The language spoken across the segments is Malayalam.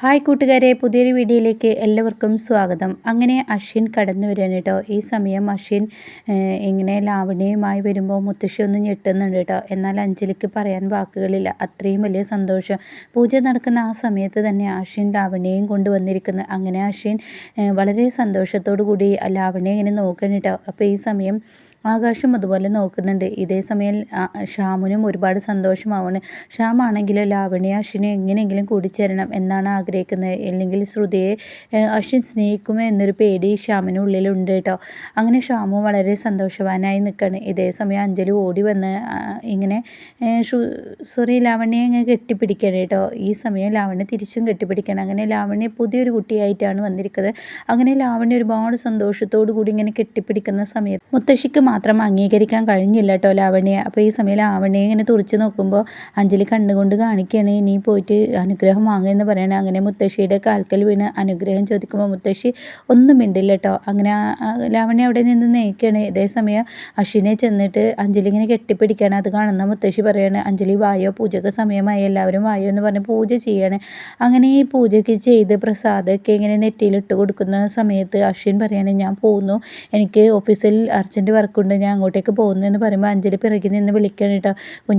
ഹായ് കൂട്ടുകാരെ പുതിയൊരു വീഡിയോയിലേക്ക് എല്ലാവർക്കും സ്വാഗതം. അങ്ങനെ അശ്വിൻ കടന്നു വരികയാണ് കേട്ടോ. ഈ സമയം അശ്വിൻ ഇങ്ങനെ ലാവണ്യയുമായി വരുമ്പോൾ മുത്തശ്ശി ഒന്ന് ഞെട്ടുന്നുണ്ട് കേട്ടോ. എന്നാൽ അഞ്ജലിക്ക് പറയാൻ വാക്കുകളില്ല. അത്രയും വലിയ സന്തോഷം. പൂജ നടക്കുന്ന ആ സമയത്ത് തന്നെ അശ്വിൻ ലാവണ്യയും കൊണ്ടുവന്നിരിക്കുന്നു. അങ്ങനെ അശ്വിൻ വളരെ സന്തോഷത്തോടു കൂടി ലാവണ്യ ഇങ്ങനെ നോക്കണം കേട്ടോ. അപ്പോൾ ഈ സമയം ആകാശം അതുപോലെ നോക്കുന്നുണ്ട്. ഇതേ സമയം ശ്യാമിനും ഒരുപാട് സന്തോഷമാവുന്നു. ഷ്യാമാണെങ്കിൽ ലാവണ്യ അശ്വിനെ എങ്ങനെയെങ്കിലും കൂടിച്ചേരണം എന്നാണ് ആഗ്രഹിക്കുന്നത്. അല്ലെങ്കിൽ ശ്രുതിയെ അശ്വിൻ സ്നേഹിക്കുമോ എന്നൊരു പേടി ശ്യാമിന് ഉള്ളിലുണ്ട് കേട്ടോ. അങ്ങനെ ശ്യാമു വളരെ സന്തോഷവാനായി നിൽക്കുകയാണ് ഇതേ സമയം അഞ്ജലി ഓടി വന്ന് ഇങ്ങനെ സോറി ലാവണ്യെ ഇങ്ങനെ കെട്ടിപ്പിടിക്കണം കേട്ടോ. ഈ സമയം ലാവണ്യ തിരിച്ചും കെട്ടിപ്പിടിക്കണം. അങ്ങനെ ലാവണ്യ പുതിയൊരു കുട്ടിയായിട്ടാണ് വന്നിരിക്കുന്നത്. അങ്ങനെ ലാവണ്യ ഒരുപാട് സന്തോഷത്തോടു കൂടി ഇങ്ങനെ കെട്ടിപ്പിടിക്കുന്ന സമയത്ത് മുത്തശ്ശിക്ക് മാത്രം അംഗീകരിക്കാൻ കഴിഞ്ഞില്ല കേട്ടോ ലാവണ്യ. അപ്പോൾ ഈ സമയം ലാവണ്യെ ഇങ്ങനെ തുറച്ച് നോക്കുമ്പോൾ അഞ്ജലി കണ്ണുകൊണ്ട് കാണിക്കുകയാണ് നീ പോയിട്ട് അനുഗ്രഹം വാങ്ങുമെന്ന് പറയണേ. അങ്ങനെ മുത്തശ്ശിയുടെ കാൽക്കൽ വീണ് അനുഗ്രഹം ചോദിക്കുമ്പോൾ മുത്തശ്ശി ഒന്നും മിണ്ടില്ല കേട്ടോ. അങ്ങനെ ലാവണ്യ അവിടെ നിന്ന് നേക്കുകയാണ്. ഇതേസമയം അശ്വിനെ ചെന്നിട്ട് അഞ്ജലി ഇങ്ങനെ കെട്ടിപ്പിടിക്കുകയാണ്. അത് കാണുന്ന മുത്തശ്ശി പറയാണ് അഞ്ജലി വായോ? പൂജക സമയമായി. എല്ലാവരും വായോ എന്ന് പറഞ്ഞ് പൂജ ചെയ്യാണ്. അങ്ങനെ ഈ പൂജയ്ക്ക് ചെയ്ത് പ്രസാദമൊക്കെ ഇങ്ങനെ നെറ്റിയിലിട്ട് കൊടുക്കുന്ന സമയത്ത് അശ്വിൻ പറയാണ് ഞാൻ പോകുന്നു എനിക്ക് ഓഫീസിൽ അർജന്റ് വർക്ക് കൊണ്ട് ഞാൻ അങ്ങോട്ടേക്ക് പോകുന്നു എന്ന് പറയുമ്പോൾ അഞ്ജലി പിറകിൽ നിന്ന് വിളിക്കണം കേട്ടോ.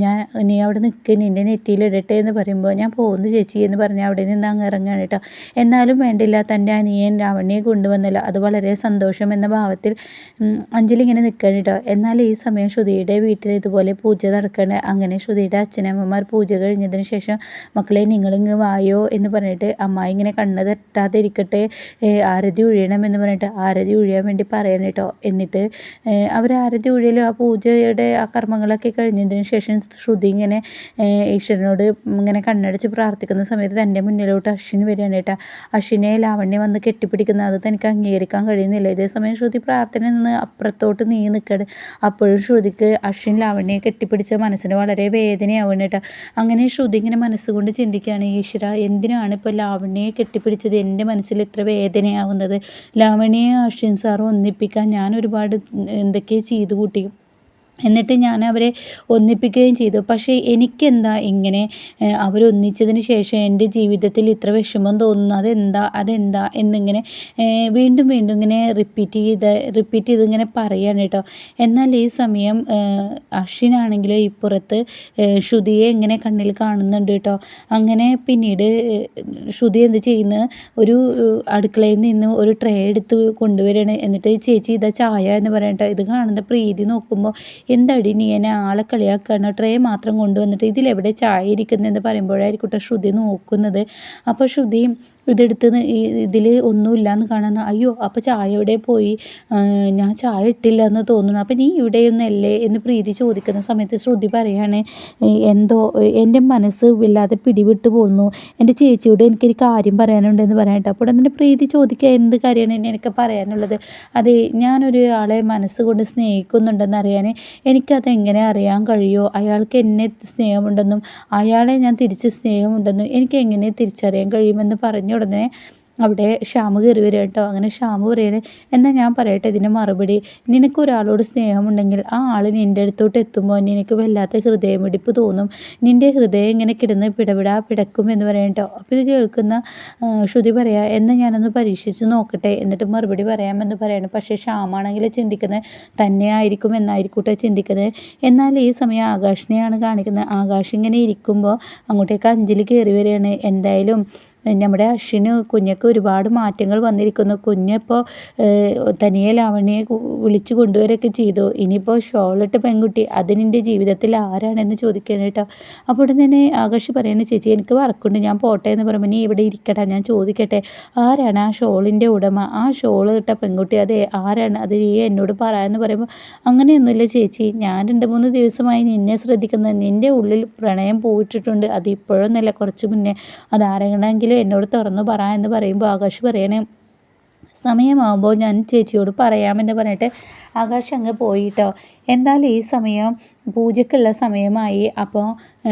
ഞാൻ നീ അവിടെ നിൽക്ക് നിന്റെ നെറ്റിയിൽ ഇടട്ടെ എന്ന് പറയുമ്പോൾ ഞാൻ പോകുന്നു ചേച്ചി എന്ന് പറഞ്ഞ് അവിടെ നിന്ന് അങ്ങ് ഇറങ്ങുകയാണ് കേട്ടോ. എന്നാലും വേണ്ടില്ല തന്റെ അനിയൻ രാവണിയെ കൊണ്ടുവന്നല്ലോ. അത് വളരെ സന്തോഷം എന്ന ഭാവത്തിൽ അഞ്ജലി ഇങ്ങനെ നിൽക്കണം കേട്ടോ. എന്നാൽ ഈ സമയം ശ്രുതിയുടെ വീട്ടിൽ ഇതുപോലെ പൂജ നടക്കണം. അങ്ങനെ ശ്രുതിയുടെ അച്ഛനമ്മമാർ പൂജ കഴിഞ്ഞതിന് ശേഷം മക്കളെ നിങ്ങളിങ്ങ് വായോ എന്ന് പറഞ്ഞിട്ട് അമ്മായി ഇങ്ങനെ കണ്ണ് തെറ്റാതെ ഇരിക്കട്ടെ ആരതി ഉഴിയണം എന്ന് പറഞ്ഞിട്ട് ആരതി ഉഴിയാൻ വേണ്ടി പറയണം കേട്ടോ. എന്നിട്ട് അവർ ആരതി ഒഴിയലും ആ പൂജയുടെ ആ കർമ്മങ്ങളൊക്കെ കഴിഞ്ഞതിന് ശേഷം ശ്രുതി ഇങ്ങനെ ഈശ്വരനോട് ഇങ്ങനെ കണ്ണടച്ച് പ്രാർത്ഥിക്കുന്ന സമയത്ത് തന്റെ മുന്നിലോട്ട് അശ്വിൻ വരികയാണ് കേട്ടോ. അശ്വിനെ ലാവണ്യ വന്ന് കെട്ടിപ്പിടിക്കുന്ന അത് തനിക്ക് അംഗീകരിക്കാൻ കഴിയുന്നില്ല. ഇതേസമയം ശ്രുതി പ്രാർത്ഥന നിന്ന് അപ്പുറത്തോട്ട് നീ നിൽക്കട് അപ്പോഴും ശ്രുതിക്ക് അശ്വിൻ ലാവണ്യെ കെട്ടിപ്പിടിച്ച മനസ്സിന് വളരെ വേദനയാവുന്നു കേട്ടോ. അങ്ങനെ ശ്രുതി ഇങ്ങനെ മനസ്സുകൊണ്ട് ചിന്തിക്കുകയാണ് ഈശ്വര എന്തിനാണ് ഇപ്പോൾ ലാവണ്യെ കെട്ടിപ്പിടിച്ചത്? എന്റെ മനസ്സിൽ ഇത്ര വേദനയാവുന്നത്. ലാവണ്യെ അശ്വിൻ സാർ ഒന്നിപ്പിക്കാൻ ഞാൻ ഒരുപാട് എന്തൊക്കെ ചെയ്തു കൂട്ടി. എന്നിട്ട് ഞാൻ അവരെ ഒന്നിപ്പിക്കുകയും ചെയ്തു. പക്ഷേ എനിക്കെന്താ ഇങ്ങനെ അവരൊന്നിച്ചതിന് ശേഷം എന്റെ ജീവിതത്തിൽ ഇത്ര വിഷമം തോന്നുന്നു അതെന്താ അതെന്താ എന്നിങ്ങനെ വീണ്ടും വീണ്ടും ഇങ്ങനെ റിപ്പീറ്റ് ചെയ്ത് റിപ്പീറ്റ് ചെയ്ത് ഇങ്ങനെ പറയുകയാണ് കേട്ടോ. എന്നാൽ ഈ സമയം അശ്വിനാണെങ്കിൽ ഇപ്പുറത്ത് ശ്രുതിയെ ഇങ്ങനെ കണ്ണിൽ കാണുന്നുണ്ട് കേട്ടോ. അങ്ങനെ പിന്നീട് ശ്രുതി എന്ത് ചെയ്യുന്ന? ഒരു അടുക്കളയിൽ നിന്ന് ഒരു ട്രേ എടുത്ത് കൊണ്ടുവരികയാണ്. എന്നിട്ട് ചേച്ചി ഇതാ ചായ എന്ന് പറയട്ടോ ഇത് കാണുന്ന പ്രീതി നോക്കുമ്പോൾ എന്താടി നീ എന്നെ ആളെ കളിയാക്കുകയാണ് ട്രേ മാത്രം കൊണ്ടുവന്നിട്ട് ഇതിലെവിടെ ചായ ഇരിക്കുന്നതെന്ന് പറയുമ്പോഴായിരിക്കട്ടെ ശ്രുതി നോക്കുന്നത്. അപ്പോൾ ശ്രുതി ഇതെടുത്ത് ഇതിൽ ഒന്നുമില്ല എന്ന് കാണുന്ന അയ്യോ അപ്പോൾ ചായ എവിടെ പോയി? ഞാൻ ചായ ഇട്ടില്ല എന്ന് തോന്നുന്നു. അപ്പോൾ നീ ഇവിടെയൊന്നല്ലേ എന്ന് പ്രീതി ചോദിക്കുന്ന സമയത്ത് ശ്രുതി പറയാണ് എന്തോ എന്റെ മനസ്സ് വല്ലാതെ പിടിവിട്ട് പോകുന്നു എന്റെ ചേച്ചിയോട് എനിക്കൊരു കാര്യം പറയാനുണ്ടെന്ന് പറയാനായിട്ട് അപ്പോൾ എന്നെ പ്രീതി ചോദിക്കുക എന്ത് കാര്യമാണ് എനിക്ക് പറയാനുള്ളത്? അതെ ഞാനൊരു ആളെ മനസ്സുകൊണ്ട് സ്നേഹിക്കുന്നുണ്ടെന്ന് അറിയാൻ എനിക്കത് എങ്ങനെ അറിയാൻ കഴിയുമോ അയാൾക്ക് എന്നെ സ്നേഹമുണ്ടെന്നും അയാളെ ഞാൻ തിരിച്ച് സ്നേഹമുണ്ടെന്നും എനിക്ക് എങ്ങനെ തിരിച്ചറിയാൻ കഴിയുമെന്ന് പറഞ്ഞു ഉടനെ അവിടെ ഷ്യാമ് കയറി വരിക കേട്ടോ. അങ്ങനെ ഷ്യാമ് പറയണേ എന്നാൽ ഞാൻ പറയട്ടെ ഇതിന് മറുപടി. നിനക്ക് ഒരാളോട് സ്നേഹമുണ്ടെങ്കിൽ ആ ആൾ നിന്റെ അടുത്തോട്ട് എത്തുമ്പോൾ നിനക്ക് വല്ലാത്ത ഹൃദയമിടിപ്പ് തോന്നും. നിന്റെ ഹൃദയം ഇങ്ങനെ കിടന്ന് പിടപിടാ പിടക്കും എന്ന് പറയാം കേട്ടോ. അപ്പോൾ ഇത് കേൾക്കുന്ന ശ്രുതി പറയാ എന്നാൽ ഞാനൊന്ന് പരീക്ഷിച്ച് നോക്കട്ടെ എന്നിട്ട് മറുപടി പറയാമെന്ന് പറയണം. പക്ഷേ ഷ്യാമാണെങ്കിൽ ചിന്തിക്കുന്നത് തന്നെ ആയിരിക്കും എന്നായിരിക്കട്ടെ ചിന്തിക്കുന്നത്. എന്നാൽ ഈ സമയം ആകാശിനെയാണ് കാണിക്കുന്നത്. ആകാശ് ഇങ്ങനെ ഇരിക്കുമ്പോൾ അങ്ങോട്ടേക്ക് അഞ്ചിൽ കയറി വരികയാണ്. എന്തായാലും നമ്മുടെ അശ്വിന് കുഞ്ഞൊക്കെ ഒരുപാട് മാറ്റങ്ങൾ വന്നിരിക്കുന്നു. കുഞ്ഞിപ്പോൾ തനിയെ ലാവണ്യെ വിളിച്ചു കൊണ്ടുവരികയൊക്കെ ചെയ്തു. ഇനിയിപ്പോൾ ഷോളിട്ട് പെൺകുട്ടി അതിനെന്റെ നിന്റെ ജീവിതത്തിൽ ആരാണെന്ന് ചോദിക്കാൻ കേട്ടോ. അപ്പോൾ ഉടൻ തന്നെ ആകാശ് പറയുന്നത് ചേച്ചി എനിക്ക് വർക്കുണ്ട്. ഞാൻ പോട്ടെ എന്ന് പറയുമ്പോൾ നീ ഇവിടെ ഇരിക്കട്ടെ ഞാൻ ചോദിക്കട്ടെ. ആരാണ് ആ ഷോളിന്റെ ഉടമ? ആ ഷോൾ ഇട്ട പെൺകുട്ടി അതെ ആരാണ്? അത് നീ എന്നോട് പറയാമെന്ന് പറയുമ്പോൾ അങ്ങനെയൊന്നുമില്ല ചേച്ചി. ഞാൻ രണ്ട് മൂന്ന് ദിവസമായി നിന്നെ ശ്രദ്ധിക്കുന്നത് നിന്റെ ഉള്ളിൽ പ്രണയം പോയിട്ടിട്ടുണ്ട് അത് ഇപ്പോഴൊന്നല്ല കുറച്ച് മുന്നേ. അതാരെങ്കിലും എന്നോട് തുറന്നു പറ എന്ന് പറയുമ്പോൾ ആകാശ് പറയണേ സമയമാകുമ്പോൾ ഞാൻ ചേച്ചിയോട് പറയാമെന്ന് പറഞ്ഞിട്ട് ആകാശ് അങ്ങ് പോയിട്ടോ? എന്നാൽ ഈ സമയം പൂജയ്ക്കുള്ള സമയമായി. അപ്പോൾ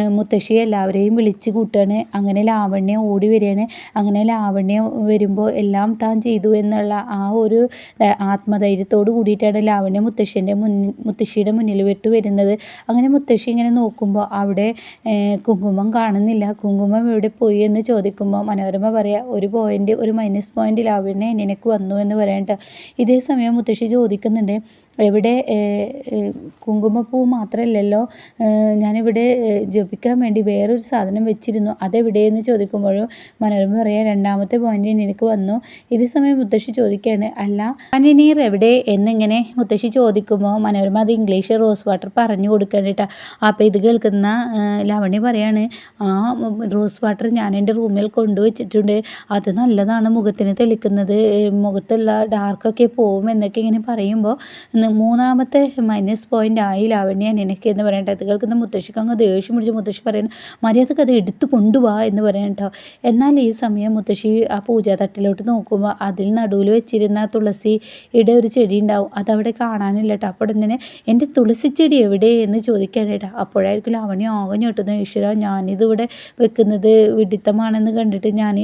മുത്തശ്ശി എല്ലാവരെയും വിളിച്ച് കൂട്ടുകയാണ്. അങ്ങനെ ലാവണ്യം ഓടി വരികയാണ്. അങ്ങനെ ലാവണ്യം വരുമ്പോൾ എല്ലാം താൻ ചെയ്തു എന്നുള്ള ആ ഒരു ആത്മധൈര്യത്തോട് കൂടിയിട്ടാണ് ലാവണ്യ മുത്തശ്ശിന്റെ മുന്നിൽ മുത്തശ്ശിയുടെ മുന്നിൽ വിട്ട് വരുന്നത്. അങ്ങനെ മുത്തശ്ശി ഇങ്ങനെ നോക്കുമ്പോൾ അവിടെ കുങ്കുമം കാണുന്നില്ല. കുങ്കുമം എവിടെ പോയി എന്ന് ചോദിക്കുമ്പോൾ മനോരമ പറയുക ഒരു പോയിന്റ് ഒരു മൈനസ് പോയിന്റ് ലാവണ്യ നിനക്ക് വന്നു എന്ന് പറയണ്ട ഇതേ സമയം മുത്തശ്ശി ചോദിക്കുന്നുണ്ട് എവിടെ കുങ്കുമപ്പൂ മാത്രമല്ലല്ലോ ഞാനിവിടെ ജപിക്കാൻ വേണ്ടി വേറൊരു സാധനം വെച്ചിരുന്നു. അതെവിടെയെന്ന് ചോദിക്കുമ്പോഴും മനോരമ പറയാൻ രണ്ടാമത്തെ പോയിന്റ് എനിക്ക് വന്നു. ഇതേ സമയം മുത്തശ്ശി ചോദിക്കുകയാണ് അല്ല അനിനീർ എവിടെ? എന്നിങ്ങനെ മുത്തശ്ശി ചോദിക്കുമ്പോൾ മനോരമ അത് ഇംഗ്ലീഷ് റോസ് വാട്ടർ പറഞ്ഞു കൊടുക്കേണ്ടിട്ടാ അപ്പോൾ ഇത് കേൾക്കുന്ന ലവണി പറയാണ് ആ റോസ് വാട്ടർ ഞാൻ എന്റെ റൂമിൽ കൊണ്ടുവച്ചിട്ടുണ്ട്. അത് നല്ലതാണ് മുഖത്തിന് തെളിക്കുന്നത്. മുഖത്തുള്ള ഡാർക്കൊക്കെ പോവും എന്നൊക്കെ ഇങ്ങനെ പറയുമ്പോൾ മൂന്നാമത്തെ മൈനസ് പോയിന്റ് ആയി ലാവണ്യ നിനക്ക് എന്ന് പറയട്ടെ അത് കേൾക്കുന്ന മുത്തശ്ശിക്ക് അങ്ങ് ദേഷ്യം പിടിച്ച് മുത്തശ്ശി പറയുന്നു മര്യാദയ്ക്ക് അത് എടുത്തു കൊണ്ടുപോവാ എന്ന് പറയട്ടോ എന്നാൽ ഈ സമയം മുത്തശ്ശി ആ പൂജാ തട്ടിലോട്ട് നോക്കുമ്പോൾ അതിൽ നടുവിൽ വെച്ചിരുന്ന തുളസിയുടെ ഒരു ചെടി ഉണ്ടാവും. അതവിടെ കാണാനില്ല കേട്ടോ. അപ്പോൾ തന്നെ എന്റെ തുളസി ചെടി എവിടെ? എന്ന് ചോദിക്കാൻ കേട്ടോ. അപ്പോഴായിരിക്കും ലാവണ്യ ആകെ ഞെട്ടുന്ന ഈശ്വര ഞാനിതിവിടെ വെക്കുന്നത് വിഡിത്തമാണെന്ന് കണ്ടിട്ട് ഞാൻ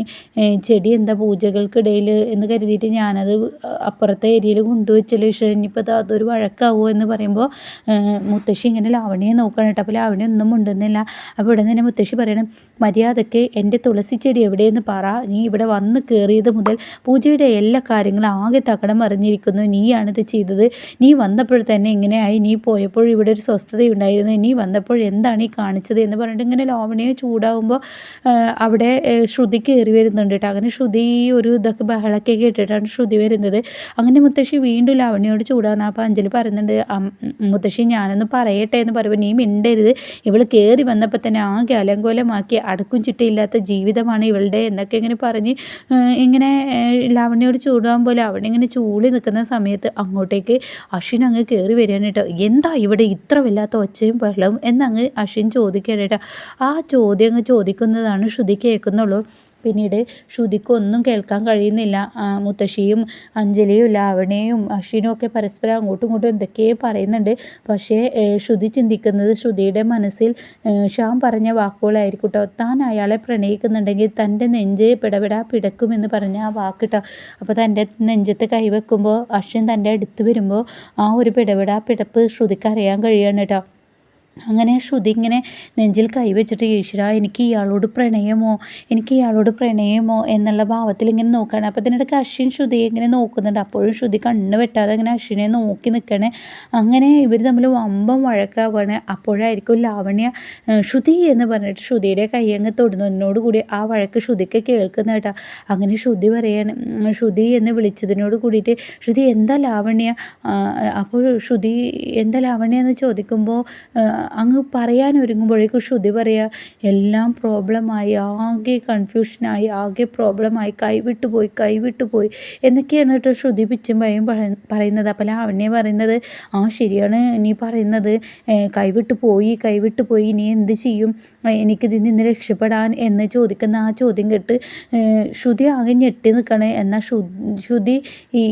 ചെടി എന്താ പൂജകൾക്കിടയിൽ എന്ന് കരുതിയിട്ട് ഞാനത് അപ്പുറത്തെ ഏരിയയിൽ കൊണ്ടുവച്ചല്ലോ ഈശ്വരൻ ഇനിയിപ്പോൾ അതൊരു വഴക്കാവോ എന്ന് പറയുമ്പോൾ മുത്തശ്ശി ഇങ്ങനെ ലാവണിയെ നോക്കണം കേട്ടോ. അപ്പോൾ ലാവണി ഒന്നും മുണ്ടുന്നില്ല. അപ്പോൾ ഇവിടെ നിന്ന് മുത്തശ്ശി പറയണം മര്യാദയ്ക്ക് എന്റെ തുളസി ചെടി എവിടെയെന്ന് പറ. നീ ഇവിടെ വന്ന് കയറിയത് മുതൽ പൂജയുടെ എല്ലാ കാര്യങ്ങളും ആകെ തകടം അറിഞ്ഞിരിക്കുന്നു നീയാണിത് ചെയ്തത്. നീ വന്നപ്പോൾ തന്നെ ഇങ്ങനെയായി. നീ പോയപ്പോൾ ഇവിടെ ഒരു സ്വസ്ഥതയുണ്ടായിരുന്നു. നീ വന്നപ്പോൾ എന്താണ് ഈ കാണിച്ചത്? എന്ന് പറഞ്ഞിട്ട് ഇങ്ങനെ ലാവണിയെ ചൂടാവുമ്പോൾ അവിടെ ശ്രുതി കയറി വരുന്നുണ്ട് കേട്ടോ. അങ്ങനെ ശ്രുതി ഒരു ഇതൊക്കെ ബഹളൊക്കെ കേട്ടിട്ടാണ് ശ്രുതി വരുന്നത്. അങ്ങനെ മുത്തശ്ശി വീണ്ടും ലാവണിയോട് ചൂടാണ്. അപ്പോൾ അഞ്ജലി പറയുന്നുണ്ട് മുത്തശ്ശി ഞാനൊന്ന് പറയട്ടെ എന്ന് പറയുമ്പോൾ നീ മിണ്ടരുത്. ഇവൾ കയറി വന്നപ്പോൾ തന്നെ ആകെ അലങ്കോലമാക്കി അടക്കും ചിട്ടയില്ലാത്ത ജീവിതമാണ് ഇവളുടെ എന്നൊക്കെ ഇങ്ങനെ പറഞ്ഞ് ഇങ്ങനെ ലാവണ്യോട് ചൂടുവാൻ പോലെ അവിടെ ഇങ്ങനെ ചൂളി നിൽക്കുന്ന സമയത്ത് അങ്ങോട്ടേക്ക് അശ്വിൻ അങ്ങ് കയറി വരികയാണ് കേട്ടോ. എന്താ ഇവിടെ ഇത്ര വല്ലാത്ത ഒച്ചയും വെള്ളവും എന്നങ്ങ് അശ്വിൻ ചോദിക്കുകയാണ് കേട്ടോ. ആ ചോദ്യം അങ്ങ് ചോദിക്കുന്നതാണ് ശ്രുതി കേൾക്കുന്നുള്ളൂ. പിന്നീട് ശ്രുതിക്കൊന്നും കേൾക്കാൻ കഴിയുന്നില്ല. മുത്തശ്ശിയും അഞ്ജലിയും ലാവണയും അശ്വിനും ഒക്കെ പരസ്പരം അങ്ങോട്ടും ഇങ്ങോട്ടും എന്തൊക്കെയോ പറയുന്നുണ്ട്. പക്ഷേ ശ്രുതി ചിന്തിക്കുന്നത് ശ്രുതിയുടെ മനസ്സിൽ ഷ്യാം പറഞ്ഞ വാക്കുകളായിരിക്കും താൻ അയാളെ പ്രണയിക്കുന്നുണ്ടെങ്കിൽ തന്റെ നെഞ്ച് പിടപെടാ പിടക്കുമെന്ന് പറഞ്ഞ ആ വാക്കിട്ടോ. അപ്പോൾ തന്റെ നെഞ്ചത്ത് കൈവെക്കുമ്പോൾ അശ്വിൻ തന്റെ അടുത്ത് വരുമ്പോൾ ആ ഒരു പിടപെടാ പിടപ്പ് ശ്രുതിക്ക് അറിയാൻ കഴിയാണ് കേട്ടോ. അങ്ങനെ ശ്രുതി ഇങ്ങനെ നെഞ്ചിൽ കൈവച്ചിട്ട് ഈശ്വര എനിക്ക് ഇയാളോട് പ്രണയമോ? എനിക്ക് ഇയാളോട് പ്രണയമോ? എന്നുള്ള ഭാവത്തിൽ ഇങ്ങനെ നോക്കുകയാണ് അപ്പോൾ ഇതിനിടയ്ക്ക് അശ്വിൻ ശ്രുതിയെ ഇങ്ങനെ നോക്കുന്നുണ്ട്. അപ്പോഴും ശ്രുതി കണ്ണ് വെട്ടാതെ ഇങ്ങനെ അശ്വിനെ നോക്കി നിൽക്കണേ അങ്ങനെ ഇവർ തമ്മിൽ വമ്പം വഴക്കാവുകയാണ് അപ്പോഴായിരിക്കും ലാവണ്യ ശ്രുതി എന്ന് പറഞ്ഞിട്ട് ശ്രുതിയുടെ കൈ അങ്ങ് തൊടുന്നതിനോട് കൂടി ആ വഴക്ക് ശ്രുതിക്ക് കേൾക്കുന്ന കേട്ടോ. അങ്ങനെ ശ്രുതി പറയാണ് ശ്രുതി എന്ന് വിളിച്ചതിനോട് കൂടിയിട്ട് ശ്രുതി എന്താ ലാവണ്യ? അപ്പോൾ ശ്രുതി എന്താ ലാവണ്യ? എന്ന് ചോദിക്കുമ്പോൾ അങ്ങ് പറയാൻ ഒരുങ്ങുമ്പോഴേക്കും ശ്രുതി പറയുക എല്ലാം പ്രോബ്ലമായി ആകെ കൺഫ്യൂഷനായി ആകെ പ്രോബ്ലമായി കൈവിട്ടു പോയി കൈവിട്ടു പോയി എന്നൊക്കെയാണ് കേട്ടോ ശ്രുതി പിച്ചും ഭയം പറയുന്നത്. അപ്പോൾ ലാവണ്യ പറയുന്നത് ആ ശരിയാണ് നീ പറയുന്നത്. കൈവിട്ടു പോയി കൈവിട്ടു പോയി ഇനി എന്ത് ചെയ്യും? എനിക്കിതിൽ നിന്ന് രക്ഷപ്പെടാൻ എന്ന് ചോദിക്കുന്ന ആ ചോദ്യം കേട്ട് ശ്രുതി ആകെ ഞെട്ടി നിൽക്കണേ. എന്നാൽ ശ്രുതി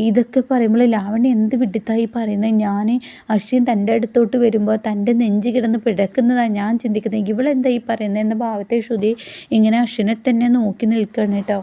ഇതൊക്കെ പറയുമ്പോൾ ലാവണ്യ എന്ത് വിഡിത്തായി പറയുന്നത്? ഞാൻ അശ്വിൻ തന്റെ അടുത്തോട്ട് വരുമ്പോൾ തന്റെ നെഞ്ച് കിടന്ന് പിടക്കുന്നതാണ് ഞാൻ ചിന്തിക്കുന്നത്. ഇവളെന്താ ഈ പറയുന്നത് എന്ന ഭാവത്തെ ശ്രുതി ഇങ്ങനെ അശ്വിനെ തന്നെ നോക്കി നിൽക്കുകയാണ് കേട്ടോ.